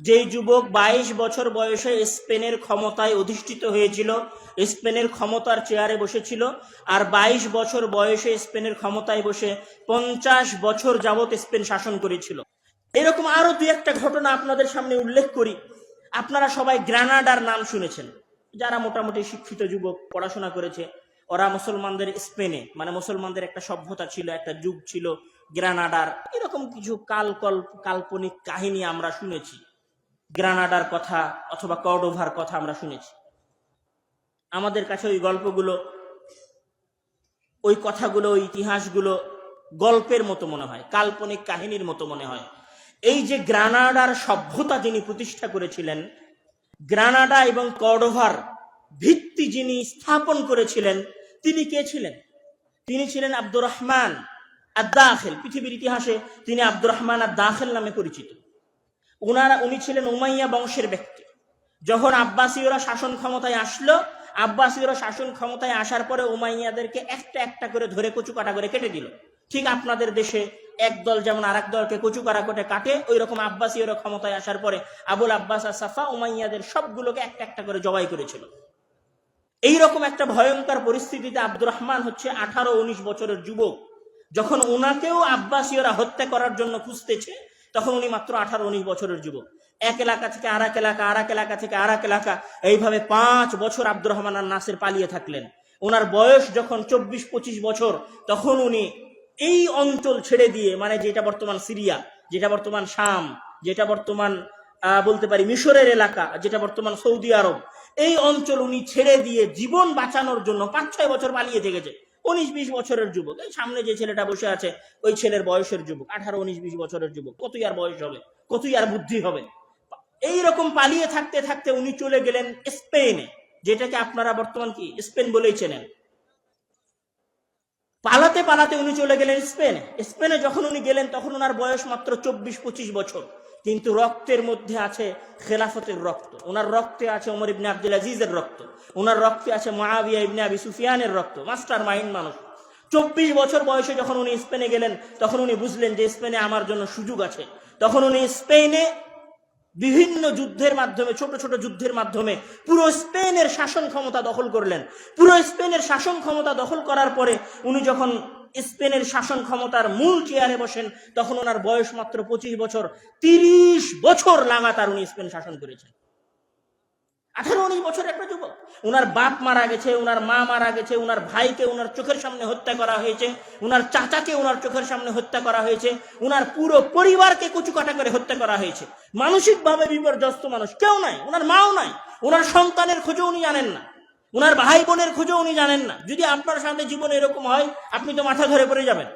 যেই যুবক বাইশ বছর বয়সে স্পেনের ক্ষমতায় অধিষ্ঠিত হয়েছিল, স্পেনের ক্ষমতার চেয়ারে বসেছিল আর বাইশ বছর বয়সে স্পেনের ক্ষমতায় বসে পঞ্চাশ বছর যাবত স্পেন শাসন করেছিল। এরকম আরও দুই একটা ঘটনা আপনাদের সামনে উল্লেখ করি। আপনারা সবাই গ্রানাডার নাম শুনেছেন। যারা মোটামুটি শিক্ষিত যুবক, পড়াশোনা করেছে, ওরা মুসলমানদের স্পেনে মানে মুসলমানদের একটা সভ্যতা ছিল, একটা যুগ ছিল গ্রানাডার। এরকম কিছু কালকল, কাল্পনিক কাহিনী আমরা শুনেছি। গ্রানাডার কথা অথবা কর্ডোভার কথা আমরা শুনেছি। আমাদের কাছে ওই গল্পগুলো, ওই কথাগুলো, ওই ইতিহাসগুলো গল্পের মতো মনে হয়, কাল্পনিক কাহিনীর মতো মনে হয়। এই যে গ্রানাডার সভ্যতা যিনি প্রতিষ্ঠা করেছিলেন, গ্রানাডা এবং কর্ডোভার ভিত্তি যিনি স্থাপন করেছিলেন, তিনি কে ছিলেন? তিনি ছিলেন আব্দুর রহমান আদাখেল পৃথিবীর ইতিহাসে তিনি আব্দুর রহমান আদাখেল নামে পরিচিত। উনারা, উনি ছিলেন উমাইয়া বংশের ব্যক্তি। যখন আব্বাসীয়রা শাসন ক্ষমতায় আসলো, আব্বাসীয়রা শাসন ক্ষমতায় আসার পরে উমাইয়াদেরকে একটা একটা করে ধরে কচু কাটা করে কেটে দিল। ঠিক আপনাদের দেশে এক দল যেমন আর দলকে কচু কাটা করে কাটে ওই রকম আব্বাসীয়রা ক্ষমতায় আসার পরে আবুল আব্বাস আর সাফা উমাইয়াদের সবগুলোকে একটা একটা করে জবাই করেছিল। এই রকম একটা ভয়ঙ্কর পরিস্থিতিতে আব্দুর রহমান হচ্ছে আঠারো, উনিশ বছরের যুবক। যখন ওনাকেও আব্বাসীয়রা হত্যা করার জন্য খুঁজতেছে তখন উনি মাত্র আঠারো উনিশ বছরের যুবক। এক এলাকা থেকে আর এক এলাকা আর এক এলাকা থেকে আর এক এলাকা, এইভাবে পাঁচ বছর আব্দুর রহমান আর নাসের পালিয়ে থাকলেন। ওনার বয়স যখন চব্বিশ পঁচিশ বছর, তখন উনি এই অঞ্চল ছেড়ে দিয়ে মানে যেটা বর্তমান সিরিয়া, যেটা বর্তমান শাম, যেটা বর্তমান বলতে পারি মিশরের এলাকা, যেটা বর্তমান সৌদি আরব, এই অঞ্চল উনি ছেড়ে দিয়ে জীবন বাঁচানোর জন্য পাঁচ ছয় বছর পালিয়ে থেকেছে। উনিশ বিশ বছরের যুবক। এই সামনে যে ছেলেটা বসে আছে, ওই ছেলের বয়সের যুবক। আঠারো, উনিশ, বিশ বছরের যুবক। কতই আর বয়স হবে? কতই আর বুদ্ধি হবে? এই রকম পালিয়ে থাকতে থাকতে উনি চলে গেলেন স্পেনে, যেটাকে আপনারা বর্তমান কি? স্পেন বলেই চেনেন। পালাতে পালাতে উনি চলে গেলেন স্পেনে। স্পেনে যখন উনি গেলেন, তখন ওনার বয়স মাত্র চব্বিশ, পঁচিশ বছর। কিন্তু রক্তের মধ্যে আছে খেলাফতের রক্ত। ওনার রক্তে আছে ওমর ইবনে আব্দুল আজিজের রক্ত। ওনার রক্তে আছে মহাবিয়া ইবনে আবি সুফিয়ানের রক্ত। মাস্টার মাইন্ড মানুষ। চব্বিশ বছর বয়সে যখন উনি স্পেনে গেলেন, তখন উনি বুঝলেন যে স্পেনে আমার জন্য সুযোগ আছে। তখন উনি স্পেনে বিভিন্ন যুদ্ধের মাধ্যমে, ছোট ছোট যুদ্ধের মাধ্যমে পুরো স্পেনের শাসন ক্ষমতা দখল করলেন। পুরো স্পেনের শাসন ক্ষমতা দখল করার পরে উনি যখন স্পেনের শাসন ক্ষমতার মূল চেয়ারে বসেন, তখন ওনার বয়স মাত্র পঁচিশ বছর, তিরিশ বছর লাগাতার উনি স্পেন শাসন করেছেন। আঠারো উনিশ বছর একটা যুবক। ওনার বাপ মারা গেছে ওনার মা মারা গেছে ওনার ভাইকে ওনার চোখের সামনে হত্যা করা হয়েছে ওনার চাচাকে ওনার চোখের সামনে হত্যা করা হয়েছে ওনার পুরো পরিবারকে কুচুকাটা করে হত্যা করা হয়েছে। মানসিকভাবে বিপর্যস্ত মানুষ কেউ নাই ওনার মাও নাই ওনার সন্তানের খোঁজও উনি জানেন না। ওনার ভাই বোনের খোঁজও উনি জানেন না। যদি আপনার সামনে জীবনে এরকম হয়, আপনি তো মাথা ধরে পড়ে যাবেন।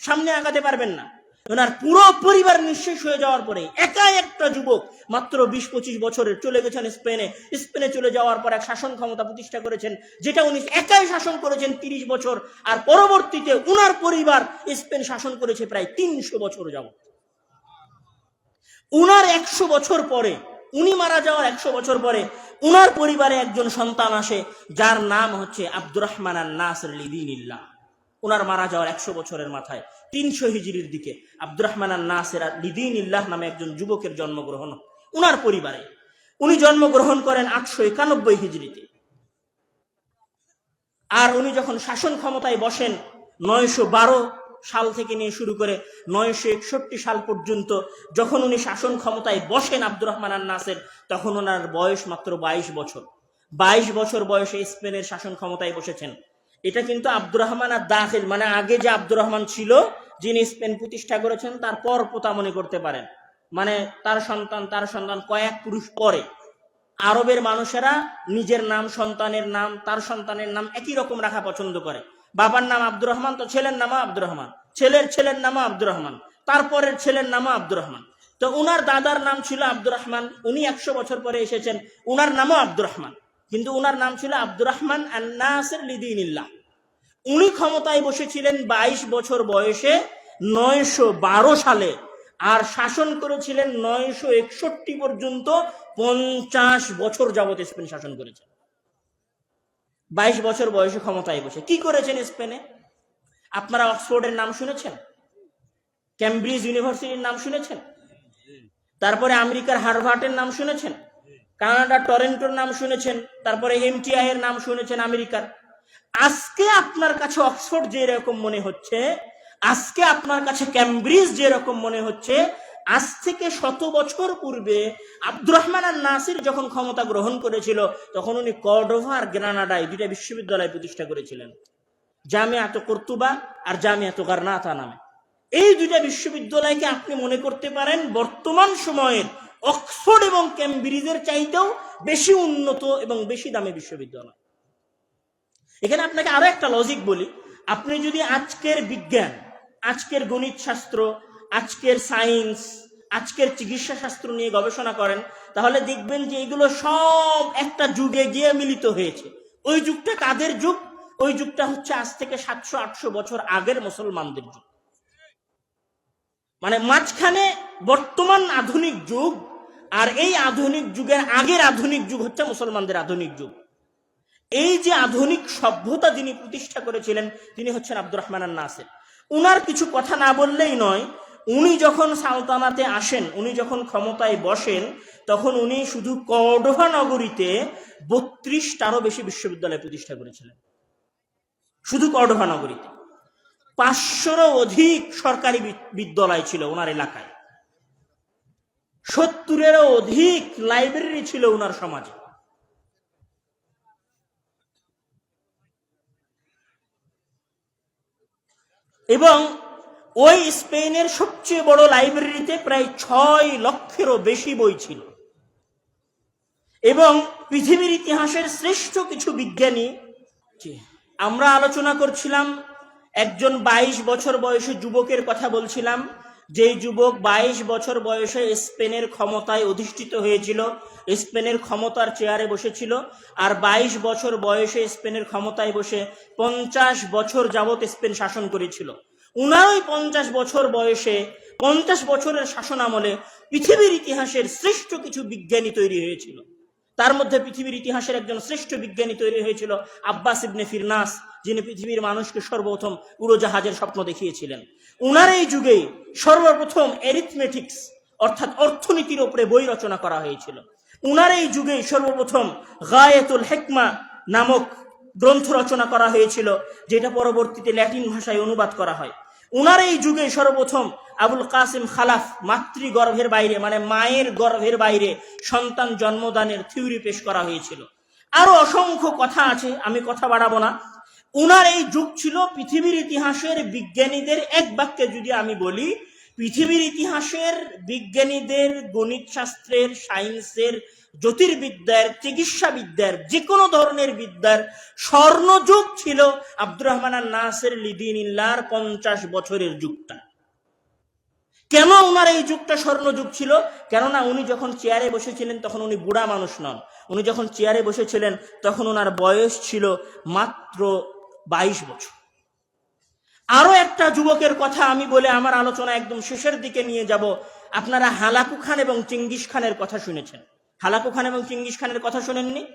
সামনে আগাতে পারবেন না। ওনার পুরো পরিবার নিঃশেষ হয়ে যাওয়ার পরে একা একটা যুবক মাত্র বিশ পঁচিশ বছরের চলে গেছেন স্পেনে। স্পেনে চলে যাওয়ার পর এক শাসন ক্ষমতা প্রতিষ্ঠা করেছেন, যেটা উনি একাই শাসন করেছেন তিরিশ বছর। আর পরবর্তীতে উনার পরিবার স্পেন শাসন করেছে প্রায় তিনশো বছর যাবত উনার একশো বছর পরে, উনি মারা যাওয়ার একশো বছর পরে উনার পরিবারে একজন সন্তান আসে, যার নাম হচ্ছে আব্দুর রহমান আর নাসর লিদিনিল্লাহ। উনার মারা যাওয়ার একশো বছরের মাথায়, তিনশো হিজড়ির দিকে আব্দুর রহমান আর নাসের লিদিন ইল্লাহ নামে একজন যুবকের জন্মগ্রহণ। উনার পরিবারে উনি জন্মগ্রহণ করেন আটশো একানব্বই হিজড়িতে। আর উনি যখন শাসন ক্ষমতায় বসেন, নয়শো বারো সাল থেকে নিয়ে শুরু করে নয়শো একষট্টি সাল পর্যন্ত যখন উনি শাসন ক্ষমতায় বসেন আব্দুর রহমান আর নাসের তখন ওনার বয়স মাত্র বাইশ বছর। বাইশ বছর বয়সে স্পেনের শাসন ক্ষমতায় বসেছেন। এটা কিন্তু আব্দুর রহমান আর দাখিল মানে আগে যে আব্দুর রহমান ছিল, যিনি স্পেন প্রতিষ্ঠা করেছেন, তার পর পোতা মনে করতে পারেন। মানে তার সন্তান তার সন্তান কয়েক পুরুষ পরে। আরবের মানুষেরা নিজের নাম, সন্তানের নাম, তার সন্তানের নাম একই রকম রাখা পছন্দ করে। বাবার নাম আব্দুর রহমান, তো ছেলের নামও আব্দুর রহমান। ছেলের ছেলের নামও আব্দুর রহমান, তারপরের ছেলের নাম আব্দুর রহমান। তো উনার দাদার নাম ছিল আব্দুর রহমান, উনি একশো বছর পরে এসেছেন, উনার নামও আব্দুর রহমান। কিন্তু উনার নাম ছিল আব্দুর রহমান আন্নাসের লিদিনিল্লাহ। উনি ক্ষমতায় বসেছিলেন বাইশ বছর বয়সে নয়শো বারো সালে আর শাসন করেছিলেন নয়শো একষট্টি পর্যন্ত পঞ্চাশ বছর যাবত স্পেন শাসন করেছেন। বাইশ বছর বয়সে ক্ষমতায় বসে। কি করেছেন স্পেনে? আপনারা অক্সফোর্ডের নাম শুনেছেন? ক্যামব্রিজ ইউনিভার্সিটির নাম শুনেছেন? তারপরে আমেরিকার হারভার্টের নাম শুনেছেন? কানাডার টরেন্টোর নাম শুনেছেন? তারপরে এমটিআই এর নাম শুনেছেন আমেরিকার? আজকে আপনার কাছে অক্সফোর্ড যে রকম মনে হচ্ছে, আজকে আপনার কাছে ক্যামব্রিজ যে রকম মনে হচ্ছে, আজ থেকে শত বছর পূর্বে আব্দুর রহমান আর নাসির যখন ক্ষমতা গ্রহণ করেছিল, তখন উনি কর্ডোভা আর গ্রানাডায় দুইটা বিশ্ববিদ্যালয় প্রতিষ্ঠা করেছিলেন। জামিয়াত কর্তুবা আর জামিয়াত গার্নাতা নামে। এই দুইটা বিশ্ববিদ্যালয়কে আপনি মনে করতে পারেন বর্তমান সময়ের অক্সফোর্ড এবং ক্যামব্রিজের চাইতেও বেশি উন্নত এবং বেশি দামি বিশ্ববিদ্যালয়। এখানে আপনাকে আরও একটা লজিক বলি। আপনি যদি আজকের বিজ্ঞান, আজকের গণিত শাস্ত্র আজকের সায়েন্স আজকের চিকিৎসা শাস্ত্র নিয়ে গবেষণা করেন, তাহলে দেখবেন যে এগুলো সব একটা যুগে গিয়ে মিলিত হয়েছে। ওই যুগটা কাদের যুগ? ওই যুগটা হচ্ছে আজ থেকে সাতশো, আটশো বছর আগের মুসলমানদের যুগ। মানে মাঝখানে বর্তমান আধুনিক যুগ আর এই আধুনিক যুগের আগের আধুনিক যুগ হচ্ছে মুসলমানদের আধুনিক যুগ। এই যে আধুনিক সভ্যতা যিনি প্রতিষ্ঠা করেছিলেন, তিনি হচ্ছেন আব্দুর রহমান নাসির উনার কিছু কথা না বললেই নয়, উনি যখন সালতানাতে আসেন, উনি যখন ক্ষমতায় বসেন, তখন উনি শুধু কর্ডোভা নগরীতে বত্রিশটারও বেশি বিশ্ববিদ্যালয় প্রতিষ্ঠা করেছিলেন। শুধু কর্ডোভা নগরীতে। পাঁচশোরও অধিক সরকারি বিদ্যালয় ছিল ওনার এলাকায়। সত্তরেরও অধিক লাইব্রেরি ছিল ওনার সমাজে। এবং ওই স্পেনের সবচেয়ে বড় লাইব্রেরিতে প্রায় ছয় লক্ষেরও বেশি বই ছিল। এবং পৃথিবীর ইতিহাসের শ্রেষ্ঠ কিছু বিজ্ঞানী আমরা আলোচনা করছিলাম, একজন বাইশ বছর বয়সী যুবকের কথা বলছিলাম, যেই যুবক বাইশ বছর বয়সে স্পেনের ক্ষমতায় অধিষ্ঠিত হয়েছিল, স্পেনের ক্ষমতার চেয়ারে বসেছিল, আর বাইশ বছর বয়সে স্পেনের ক্ষমতায় বসে পঞ্চাশ বছর যাবৎ স্পেন শাসন করেছিল। উনার ওই পঞ্চাশ বছর বয়সে, পঞ্চাশ বছরের শাসন আমলে পৃথিবীর ইতিহাসের শ্রেষ্ঠ কিছু বিজ্ঞানী তৈরি হয়েছিল। তার মধ্যে পৃথিবীর ইতিহাসের একজন শ্রেষ্ঠ বিজ্ঞানী তৈরি হয়েছিল আব্বাস ইবনে ফিরনাস, যিনি পৃথিবীর মানুষকে সর্বপ্রথম উড়োজাহাজের স্বপ্ন দেখিয়েছিলেন। উনার এই যুগেই সর্বপ্রথম এরিথমেটিক্স অর্থাৎ অর্থনীতির ওপরে বই রচনা করা হয়েছিল। উনার এই যুগেই সর্বপ্রথম গায়েতুল হেকমা নামক গ্রন্থ রচনা করা হয়েছিল, যেটা পরবর্তীতে ল্যাটিন ভাষায় অনুবাদ করা হয়। উনার এই যুগে সর্বপ্রথম আবুল কাসিম খালাফ মাতৃগর্ভের বাইরে মানে মায়ের গর্ভের বাইরে সন্তান জন্মদানের থিওরি পেশ করা হয়েছিল। আরও অসংখ্য কথা আছে, আমি কথা বাড়াবো না। উনার এই যুগ ছিল পৃথিবীর ইতিহাসের বিজ্ঞানীদের এক বাক্যে যদি আমি বলি পৃথিবীর ইতিহাসের বিজ্ঞানীদের গণিত শাস্ত্রের সায়েন্সের, জ্যোতির্বিদ্যার চিকিৎসা বিদ্যার যে কোনো ধরনের বিদ্যার স্বর্ণযুগ ছিল আব্দুর রহমান নাসের লিদিনিল্লার পঞ্চাশ বছরের যুগটা। কেন ওনার এই যুগটা স্বর্ণযুগ ছিল? কেননা উনি যখন চেয়ারে বসেছিলেন তখন উনি বুড়া মানুষ নন। উনি যখন চেয়ারে বসেছিলেন তখন ওনার বয়স ছিল মাত্র বাইশ বছর। আরও একটা যুবকের কথা আমি বলে আমার আলোচনা একদম শেষের দিকে নিয়ে যাব। আপনারা হালাকু খান এবং চিঙ্গিস খানের কথা শুনেছেন। হালাকু খান এবং চিঙ্গিস খানের কথা শুনেননি?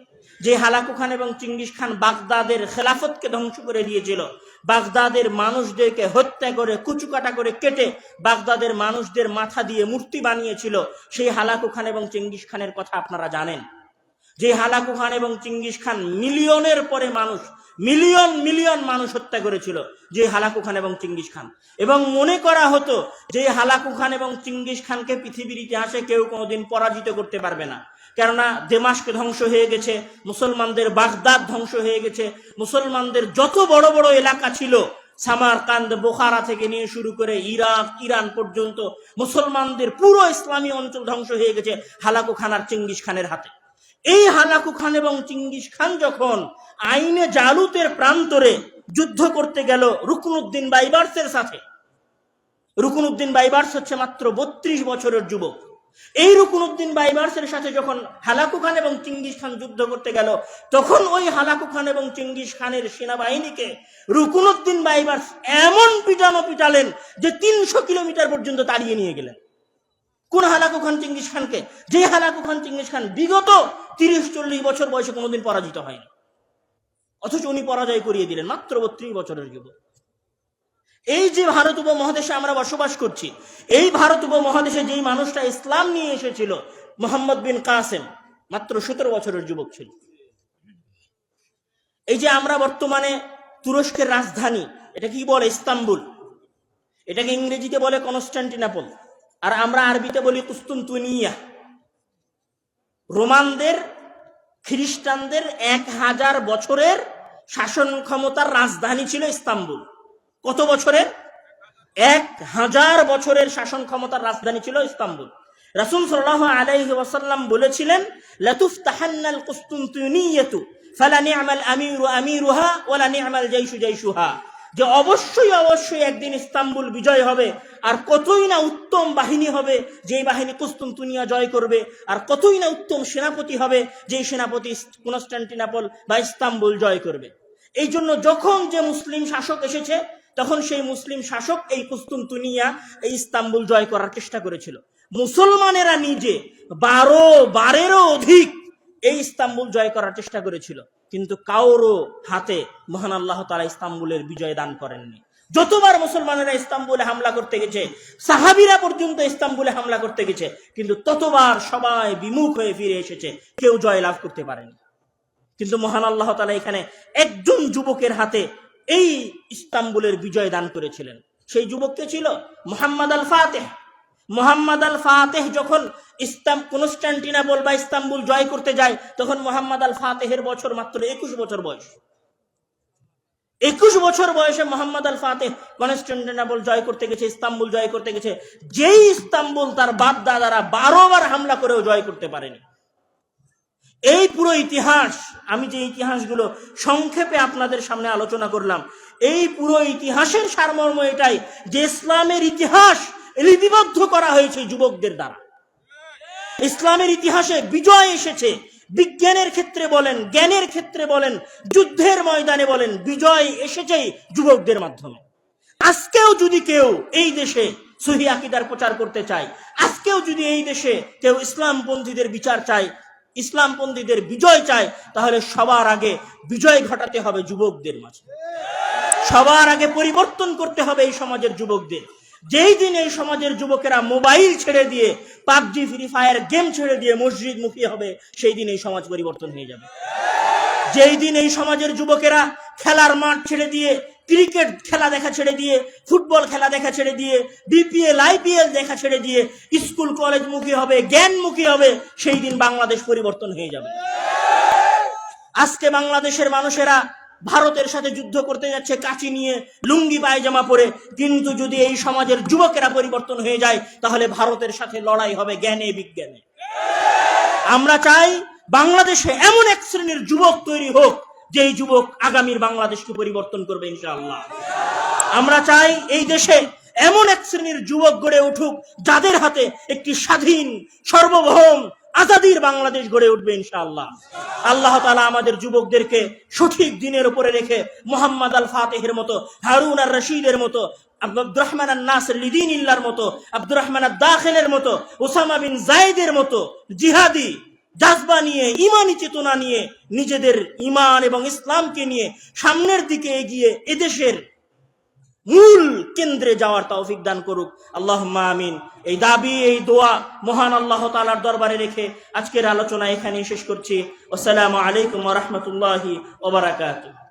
যে হালাকু খান এবং চিঙ্গিস খান বাগদাদের খেলাফতকে ধ্বংস করে দিয়েছিল, বাগদাদের মানুষদেরকে হত্যা করে, কুচুকাটা করে কেটে বাগদাদের মানুষদের মাথা দিয়ে মূর্তি বানিয়েছিল, সেই হালাকু খান এবং চিঙ্গিস খানের কথা আপনারা জানেন। যে হালাকু খান এবং চিঙ্গিস খান মিলিয়নের পরে মানুষ মিলিয়ন মিলিয়ন মানুষ হত্যা করেছিল যে হালাকু খান এবং চিঙ্গিস খান। এবং মনে করা হতো যে হালাকু খান এবং চিঙ্গিস খানকে পৃথিবীর ইতিহাসে কেউ কোনোদিন পরাজিত করতে পারবে না। কেননা দেমাসকে ধ্বংস হয়ে গেছে, মুসলমানদের বাগদাদ ধ্বংস হয়ে গেছে, মুসলমানদের যত বড় বড় এলাকা ছিল, সামারকান্দ, বোখারা থেকে নিয়ে শুরু করে ইরাক, ইরান পর্যন্ত মুসলমানদের পুরো ইসলামী অঞ্চল ধ্বংস হয়ে গেছে হালাকু খান আর চিঙ্গিস খানের হাতে। এই হালাকু খান এবং চিঙ্গিস খান যখন আইনে জালুতের প্রান্তরে যুদ্ধ করতে গেল রুকনুদ্দিন বাইবার্সের সাথে, রুকনুদ্দিন বাইবার্স হচ্ছে মাত্র বত্রিশ বছরের যুবক। এই রুকনুদ্দিন বাইবার্সের সাথে যখন হালাকু খান এবং চিঙ্গিস খান যুদ্ধ করতে গেল, তখন ওই হালাকু খান এবং চিঙ্গিস খানের সেনাবাহিনীকে রুকনুদ্দিন বাইবার্স এমন পিটানো পিটালেন যে তিনশো কিলোমিটার পর্যন্ত তাড়িয়ে নিয়ে গেলেন। কোন হালাকু খান চিঙ্গিস খানকে? যে হালাকু খান চিঙ্গিস খান বিগত তিরিশ, চল্লিশ বছর বয়সে কোনোদিন পরাজিত হয়নি। অথচ উনি পরাজয় করিয়ে দিলেন মাত্র বত্রিশ বছরের যুবক। এই যে ভারত উপমহাদেশে আমরা বসবাস করছি, এই ভারত উপমহাদেশে যেই মানুষটা ইসলাম নিয়ে এসেছিল, মোহাম্মদ বিন কাসেম, মাত্র সতেরো বছরের যুবক ছিল। এই যে আমরা বর্তমানে তুরস্কের রাজধানী, এটা কি বলে? ইস্তাম্বুল। এটাকে ইংরেজিতে বলে কনস্টান্টিনাপল। আর আমরা আরবিতে বলি কুস্তুনতুনিয়া রোমানদের, খ্রিস্টানদের এক হাজার বছরের শাসন ক্ষমতার রাজধানী ছিল ইস্তাম্বুল। কত বছরের? এক হাজার বছরের শাসন ক্ষমতার রাজধানী ছিল ইস্তাম্বুল। রাসুল সাল্লাহ আলাইহি ওয়াসাল্লাম বলেছিলেন লাতুফ তাহান্নাল কুস্তুনতুনিয়াতু ফালা নি'মাল আমিরু আমিরুহা ওয়ালা নি'মাল জাইশু জাইশুহা। যে অবশ্যই অবশ্যই একদিন ইস্তাম্বুল বিজয় হবে, আর কতই না উত্তম বাহিনী হবে, যেই বাহিনী কুস্তুনতুনিয়া জয় করবে, আর কতই না উত্তম সেনাপতি হবে, যেই সেনাপতি কনস্টান্টিনাপল বা ইস্তাম্বুল জয় করবে। এই জন্য যখন যে মুসলিম শাসক এসেছে, তখন সেই মুসলিম শাসক এই কুস্তুনতুনিয়া এই ইস্তাম্বুল জয় করার চেষ্টা করেছিল। মুসলমানেরা নিজে বারো, বারেরও অধিক এই ইস্তাম্বুল জয় করার চেষ্টা করেছিল। কিন্তু কারও হাতে মহান আল্লাহ তালা ইস্তাম্বুলের বিজয় দান করেননি। যতবার মুসলমানেরা ইস্তাম্বুলে হামলা করতে গেছে, সাহাবিরা পর্যন্ত ইস্তাম্বুলে হামলা করতে গেছে, কিন্তু ততবার সবাই বিমুখ হয়ে ফিরে এসেছে, কেউ জয় লাভ করতে পারেনি। কিন্তু মহান আল্লাহ তালা এখানে একজন যুবকের হাতে এই ইস্তাম্বুলের বিজয় দান করেছিলেন। সেই যুবককে ছিল? Mohammad Al Fateh Mohammad Al Fateh যখন ইস্তাম কনস্টান্টিনাপল বা ইস্তাম্বুল জয় করতে যায়, তখন মোহাম্মদ আল ফাতেহের বছর মাত্র একুশ বছর বয়স। একুশ বছর বয়সে মোহাম্মদ আল ফাতেহ কনস্টান্টিনাপল জয় করতে গেছে, ইস্তাম্বুল জয় করতে গেছে। যেই ইস্তাম্বুল তার বাপ দাদারা বারো বার হামলা করেও জয় করতে পারেনি। এই পুরো ইতিহাস, আমি যে ইতিহাসগুলো সংক্ষেপে আপনাদের সামনে আলোচনা করলাম, এই পুরো ইতিহাসের সারমর্ম এটাই যে ইসলামের ইতিহাস লিপিবদ্ধ করা হয়েছে যুবকদের দ্বারা। ইসলামের ইতিহাসে বিজয় এসেছে। বিজ্ঞানের ক্ষেত্রে বলেন, জ্ঞানের ক্ষেত্রে বলেন, যুদ্ধের ময়দানে বলেন, বিজয় এসেছে যুবকদের মাধ্যমে। আজকেও যদি কেউ এই দেশে সহি আকিদার প্রচার করতে চায়, আজকেও যদি এই দেশে কেউ ইসলামপন্থীদের বিচার চায়, ইসলামপন্থীদের বিজয় চায়, তাহলে সবার আগে বিজয় ঘটাতে হবে যুবকদের মাঝে। সবার আগে পরিবর্তন করতে হবে এই সমাজের যুবকদের। যেই দিন এই সমাজের যুবকেরা মোবাইল ছেড়ে দিয়ে পাবজি, ফ্রি ফায়ার গেম ছেড়ে দিয়ে মসজিদ মুখী হবে, সেই দিন এই সমাজ পরিবর্তন হয়ে যাবে। যেই দিন এই সমাজের যুবকেরা খেলার মাঠ ছেড়ে দিয়ে, ক্রিকেট খেলা দেখা ছেড়ে দিয়ে, ফুটবল খেলা দেখা ছেড়ে দিয়ে বিপিএল আইপিএল দেখা ছেড়ে দিয়ে স্কুল, কলেজ মুখী হবে জ্ঞানমুখী হবে, সেই দিন বাংলাদেশ পরিবর্তন হয়ে যাবে। আজকে বাংলাদেশের মানুষেরা ভারতের সাথে যুদ্ধ করতে যাচ্ছে, কাচি নিয়ে লুঙ্গি, পায়জামা পরে। কিন্তু যদি এই সমাজের যুবকেরা পরিবর্তন হয়ে যায়, তাহলে ভারতের সাথে লড়াই হবে জ্ঞানে, বিজ্ঞানে। আমরা চাই বাংলাদেশে এমন এক শ্রেণির যুবক তৈরি হোক, যেই যুবক আগামীর বাংলাদেশকে পরিবর্তন করবে, ইনশাআল্লাহ। আমরা চাই এই দেশে এমন এক শ্রেণির যুবক গড়ে উঠুক, যাদের হাতে একটি স্বাধীন, সর্বভৌম আজাদির বাংলাদেশ গড়ে উঠবে ইনশাআল্লাহ। আল্লাহ তালা আমাদের যুবকদেরকে সঠিক দিনের উপরে রেখে মোহাম্মদ আল ফাতেহের মতো, হারুন আর রশিদের মতো, আব্দুর রহমান আর নাসর লিদিন ইল্লার মতো, আব্দুর রহমান আর দাখিলের মতো, ওসামা বিন জায়েদের মতো জিহাদি, জাজবা নিয়ে, ইমানি চেতনা নিয়ে নিজেদের ইমান এবং ইসলামকে নিয়ে সামনের দিকে এগিয়ে এদেশের মূল কেন্দ্রে যাওয়ার তৌফিক দান করুক। আল্লাহ আমিন। এই দাবি, এই দোয়া মহান আল্লাহ তালার দরবারে রেখে আজকের আলোচনা এখানেই শেষ করছি। আসসালামু আলাইকুম রহমতুল্লাহি ওবরাকাতুহ